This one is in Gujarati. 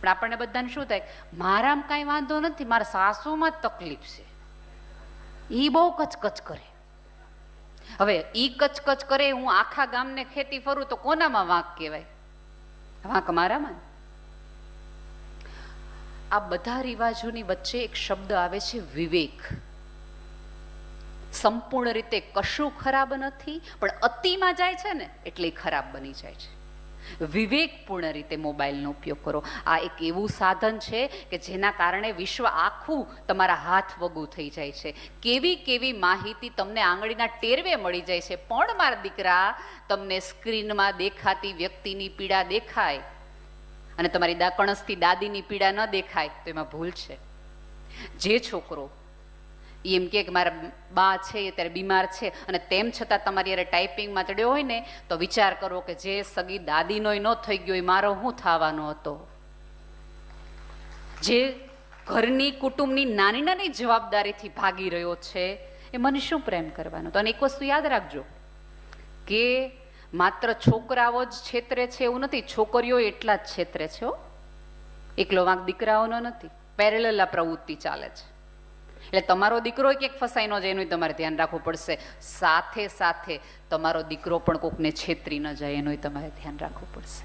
પણ આપણને બધાને શું થાય? મારામાં કાંઈ વાંધો નથી, મારા સાસુમાં તકલીફ છે. એ બહુ કચકચ કરે. હવે ઈ કચકચ કરે, હું આખા ગામને ખેતી ફરું તો કોનામાં વાંક કહેવાય? વાંક મારામાં આ બધા રિવાજોની વચ્ચે એક શબ્દ આવે છે, વિવેક. સંપૂર્ણ રીતે કશું ખરાબ નથી, પણ અતિમાં જાય છે ને, એટલે ખરાબ બની જાય છે. વિવેકપૂર્ણ રીતે મોબાઈલનો ઉપયોગ કરો. આ એક એવું સાધન છે કે જેના કારણે વિશ્વ આખું તમારા હાથ વગું થઈ જાય છે. કેવી કેવી માહિતી તમને આંગળીના ટેરવે મળી જાય છે. પણ મારા દીકરા, તમને સ્ક્રીનમાં દેખાતી વ્યક્તિની પીડા દેખાય અને તમારી દાકણસથી દાદીની પીડા ન દેખાય, તો એમાં ભૂલ છે. જે છોકરો ઈ એમ કે મારા બા છે, એ ત્યારે બીમાર છે અને તેમ છતાં તમારી યારે ટાઈપિંગમાં ચડ્યો હોય ને, તો વિચાર કરો કે જે સગી દાદીનોય ન થઈ ગયો એ મારો હું થવાનો હતો? જે ઘરની કુટુંબની નાની નાની જવાબદારીથી ભાગી રહ્યો છે, એ મને શું પ્રેમ કરવાનો? તો અને એક વસ્તુ યાદ રાખજો કે માત્ર છોકરાઓ જ છેતરે છે એવું નથી, છોકરીઓ એટલા જ છેતરે છે એકલો વાંક દીકરાઓનો નથી. પેરેલલ પ્રવૃત્તિ ચાલે છે. એટલે તમારો દીકરો ક્યાંક ફસાઈ ન જાય, એનું તમારે ધ્યાન રાખવું પડશે. સાથે સાથે તમારો દીકરો પણ કોકને છેતરી ન જાય, એનું તમારે ધ્યાન રાખવું પડશે.